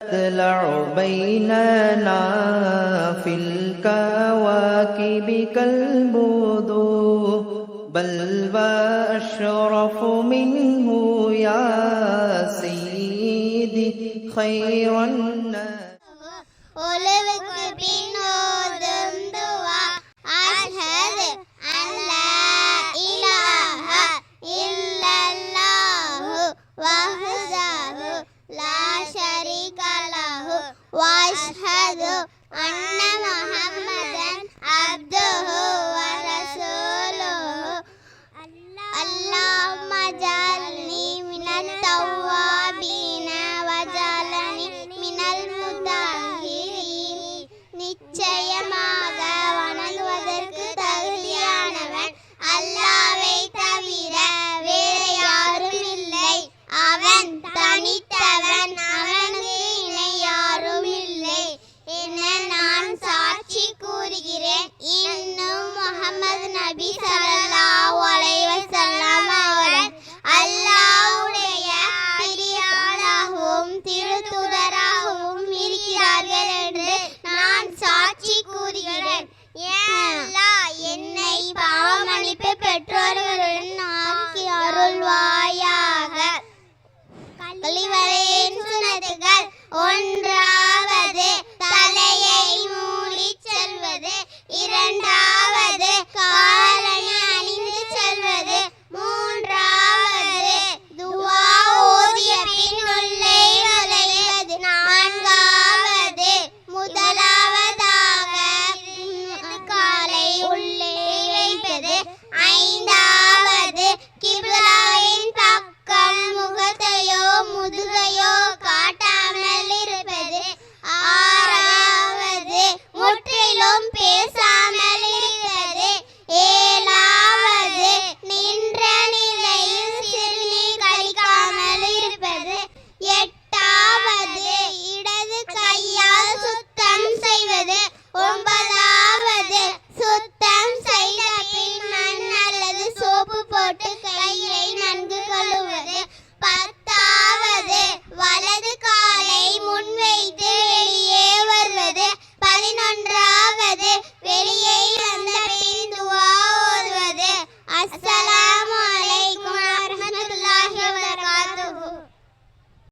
تطلع بيننا في الكواكب كالبدور بل وأشرف منه يا سيدي خير الناس ஒழுவுக்கு பின் ஓதும் துவா அஷ்ஹது அல்லா இலாஹ இல்லல்லாஹு வஹ்தஹு லா ஷரீக واشهد ان محمد நபி ஸல்லல்லாஹு அலைஹி வஸல்லம் அவர்கள் அல்லாஹ்வுடைய பிரியாளாகவும் திருத்துதராகவும் இருக்கிறார்கள் என்று நான் சாட்சி கூறுகிறேன். ஏன் அல்லாஹ் என்னை பாவமன்னிப்பு பெற்றோர்களுடன் ஆக்கி அருள்வாயாக? கழிவறையின் சுனதுகள் ஒன்று பேசாமல் இருப்பது ஏழாவது நின்ற நிலையில் சிறுநீர் கழிக்காமல் இருப்பது. எட்டு